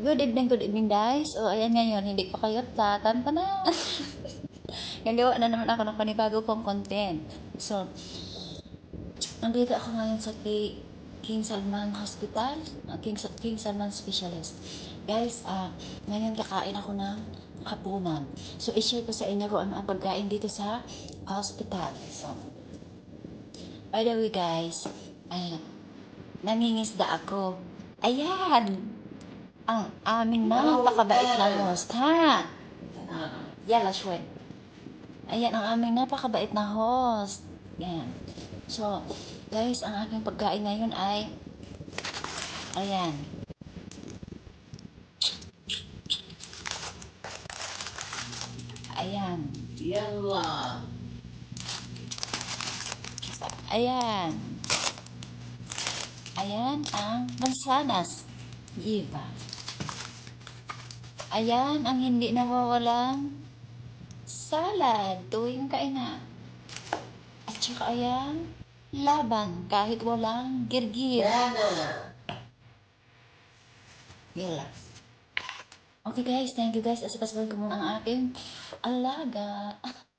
Good evening, good evening guys. O ayan ngayon, hindi pa kayo tatan pa na. Gagawa na naman ako ng panibago kong content. So, nandito ako ngayon sa kay King Salman Hospital, uh, King, King Salman Specialist. Guys, ah ngayon kakain ako ng hapunan. So, i-share ko sa inyo kung ano ang pagkain dito sa hospital. So, by the way guys, ayan, nangingisda ako. Ayan! Ang aming napakabait na host, ha? Yala, shwe. Ayan, ang aming napakabait na host. Yan. So, guys, ang aking pagkain ngayon ay, ayan. Ayan. Yalla. Ayan. Ayan ang mansanas. Diba? Ayan ang hindi nawawalang salad tuwing kainan. At saka ayan, laban kahit walang girgir. Lang. Okay guys, thank you guys. Asipasuhin ko muna ang aking alaga.